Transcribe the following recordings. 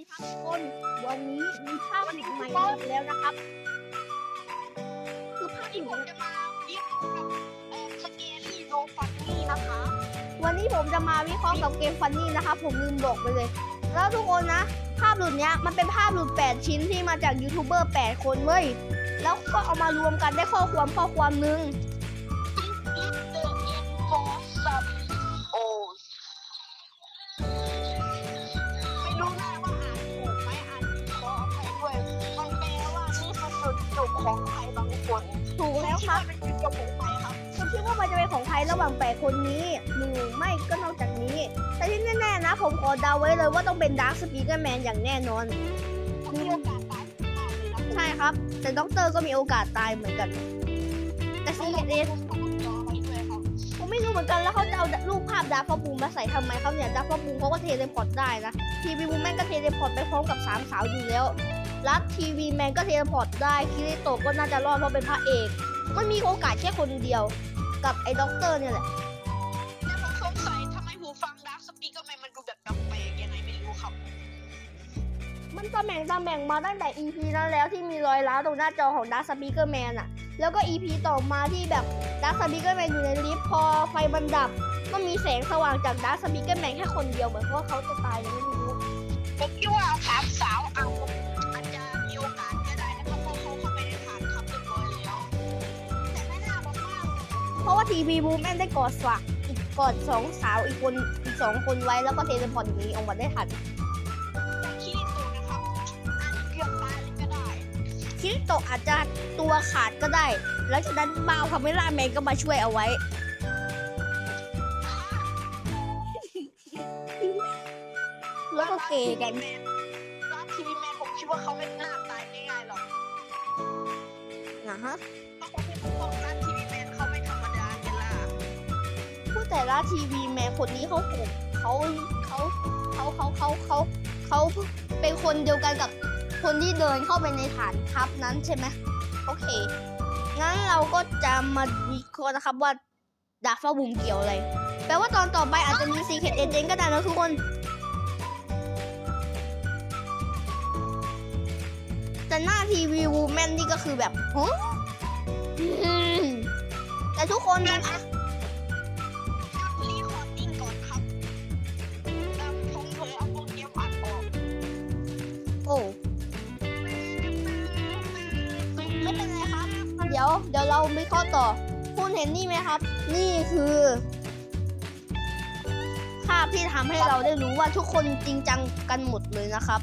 ดีครับทุกคนวันนี้มีภาพหลุดใหม่แล้วนะครับ คือภาพที่ผมจะมาวิเคราะห์กับเอ่อสเกลี่โนฟันนี่นะคะ วันนี้ผมจะมาวิเคราะห์กับเกมฟันนี่นะครับผมลืมบอกไปเลย แล้วทุกคนนะ ภาพหลุดเนี้ยมันเป็นภาพหลุด 8 ชิ้นที่มาจากยูทูบเบอร์ 8 คนเว้ยแล้วก็เอามารวมกันได้ข้อความข้อความหนึง ดจบของใครบางคนถูกแล้วครับดว่าเป็นจุดจบของใครครับคุณคิดว่ามันจะเป็นของใครระหว่าง8คนนี้หรือไม่ก็นอกจากนี้ แต่ที่แน่ๆนะ ผมขอเดาไว้เลยว่าต้องเป็นดาร์คสปีกเกอร์แมนอย่างแน่นอนผมมีโอกาสตายมากเลยนะใช่ครับ แต่ด็อกเตอร์ก็มีโอกาสตายเหมือนกัน แต่ซีเอสผมรอไว้ด้วยครับผมไม่รู้เหมือนกันแล้วเขาจะเอารูปภาพดาร์ฟบูมมาใส่ทำไมครับเนี่ยดาร์ฟบูมเขาก็เทเลพอร์ตได้นะทีวีบูมแมนก็เทเลพอร์ตไปพร้อมกับสามสาวอยู่แล้ว รัดทีวีแมนก็เทเลพอร์ตได้คิริโตะก็น่าจะรอดเพราะเป็นพระเอกมันมีโอกาสแค่คนเดียวกับไอ้ด็อกเตอร์เนี่ยแหละแต่ผมสงสัยทำไมหูฟังดาร์คสปีกเกอร์แมนมันดูแบบแปลกๆยังไงไม่รู้ครับ มันตำแหน่งตำแหน่งมาตั้งแต่ EP นั้นแล้วที่มีรอยร้าวตรงหน้าจอของดาร์ s สปีกเกอร์แมนอะแล้วก็ EP ต่อมาที่แบบดาร์ s สปีกเกอร์แมนอยู่ในลิฟต์พอไฟมันดับก็มีแสงสว่างจากดาร์ s สปีกเกอร์แมนแค่คนเดียวเหมือนว่าเขาจะตายเลยไม่รู้ ทีวีบูมแมนได้กอดฝักอีกกอดสองสาวอีกคนอีกสองคนไว้แล้วก็เทเลพอร์ตหนีออกมาได้ทันอย่างคิริโตะนะครับอาจจะเกือบตายเลยก็ได้คิริโตะอาจจะตัวขาดก็ได้ แล้วจากนั้นบาวคาเมล่าแมนก็มาช่วยเอาไว้แล้วก็เกย์กัน ร้านทีวีแมนผมคิดว่าเขาไม่น่าตายง่ายๆหรอกนะฮะเพราะผมเป็นพวกร้านทีวีแมน แต่ละทีวีแมนคนนี้เขาโหดเขาเขาเขาเขาเขาเขาเขาเป็นคนเดียวกันกับคนที่เดินเข้าไปในฐานทัพนั้นใช่ไหมโอเค งั้นเราก็จะมาวิเคราะห์นะครับว่าดาฟ้าบุมเกี่ยวอะไร แปลว่าตอนต่อไปอาจจะมีซีเค t เอเจนก็ได้นะทุกคน แต่หน้าทีวีวูแมนนี่ก็คือแบบฮะอืมแต่ทุกคนนะ เดี๋ยวเดี๋ยวเราไม่ข้อต่อ คุณเห็นนี่ไหมครับ นี่คือภาพที่ทำให้เราได้รู้ว่าทุกคนจริงจังกันหมดเลยนะครับ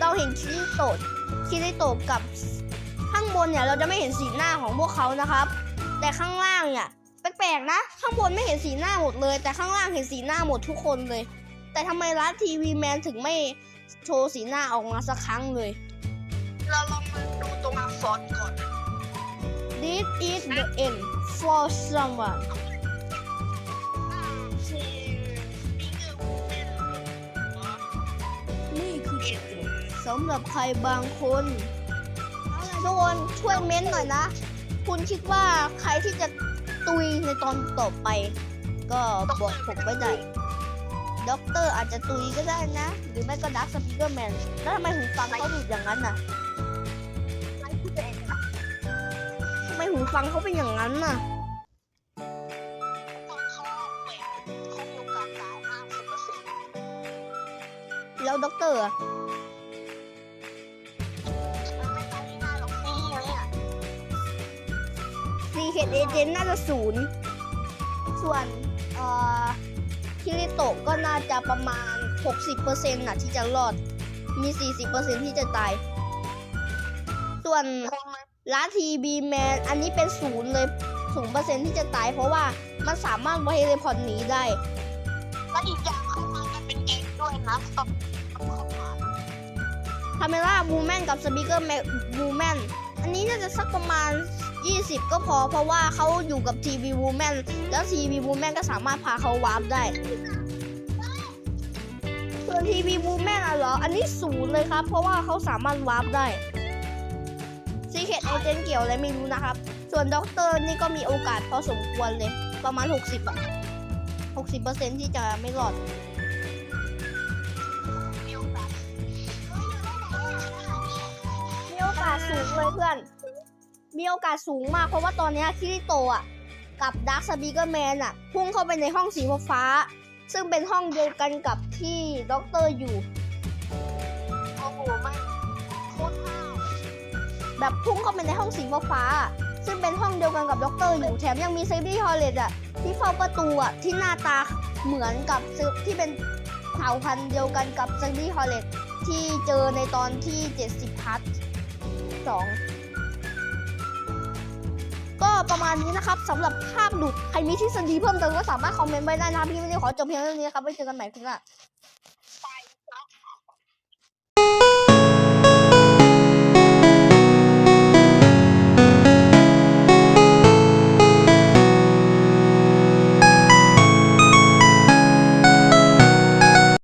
เราเห็นคิริโตะคิริโตะกับข้างบนเนี่ยเราจะไม่เห็นสีหน้าของพวกเขานะครับ แต่ข้างล่างเนี่ยแปลกๆนะ ข้างบนไม่เห็นสีหน้าหมดเลย แต่ข้างล่างเห็นสีหน้าหมดทุกคนเลย แต่ทำไมร้านทีวีแมนถึงไม่โชว์สีหน้าออกมาสักครั้งเลย เราลองมาดูตรงอักษรก่อน This is the end for someone นี่คือจุดจบสำหรับใครบางคนทุกคนช่วยเม้นต์หน่อยนะ คุณคิดว่าใครที่จะตุยในตอนต่อไป ก็บอกผมไว้ได้ด็อกเตอร์อาจจะตุยก็ได้นะ หรือไม่ก็ดักสปีกเกอร์แมน แล้วทำไมหูฟังเขาดูดอย่างนั้นน่ะ ทำไมหูฟังเขาเป็นอย่างนั้นน่ะเขาแล้วด็อกเตอร์อะมันไม่ตเนี่ยซีเคเอเจนน่าจะศูนย์ ส่วนเอ่อคิริโตะก็น่าจะประมาณ 60%น่ะที่จะรอด มี 40%ที่จะตาย ส่วนคนมัน ร้านทีบีแมนอันนี้เป็นศูนย์เลยศูนย์เปอร์เซ็นที่จะตาย เพราะว่ามันสามารถวอเฮเลพอร์ตหนีได้ และอีกอย่างเขามากันเป็นแก๊งด้วยนะตบเขามาคาเมล่าบูแมนกับสปีกเกอร์บูแมนอันนี้น่าจะสักประมาณ 20 ก็พอเพราะว่าเขาอยู่กับทีวีบูแมนแล้วทีวีบูแมนก็สามารถพาเขาวาร์ปได้ส่วนทีวีบูแมนอะเหรอ อันนี้ศูนย์เลยครับ เพราะว่าเขาสามารถวาร์ปได้ ตเอเจนต์เกี่ยวอะไรไม่รู้นะครับ ส่วนด็อกเตอร์นี่ก็มีโอกาสพอสมควรเลย ประมาณ 60อะ60%ที่จะไม่รอดมีโอกาสสูงเลยเพื่อน มีโอกาสสูงมากเพราะว่าตอนนี้คิริโตะกับดาร์คสปีกเกอร์แมนอะพุ่งเข้าไปในห้องสีฟ้า ซึ่งเป็นห้องเดียวกันกับที่ด็อกเตอร์อยู่โอ้โหไม่ แบบพุ่งเข้าไปในห้องสีฟ้าซึ่งเป็นห้องเดียวกันกับด็อกเตอร์อยู่แถมยังมีเซฟตี้ฮอลเลตอะที่เฝ้าประตูอะที่หน้าตาเหมือนกับซึที่เป็นเผ่าพันธุ์เดียวกันกับเซฟตี้ฮอลเลตที่เจอในตอนที่ 70 พัทสองก็ประมาณนี้นะครับสำหรับภาคดุดใครมีทฤษฎีเพิ่มเติมก็สามารถคอมเมนต์ไว้ได้นะครับพี่วันนี้ขอจบเพียงเท่านี้ครับไว้เจอกันใหม่ครั้งหน้าไปครับ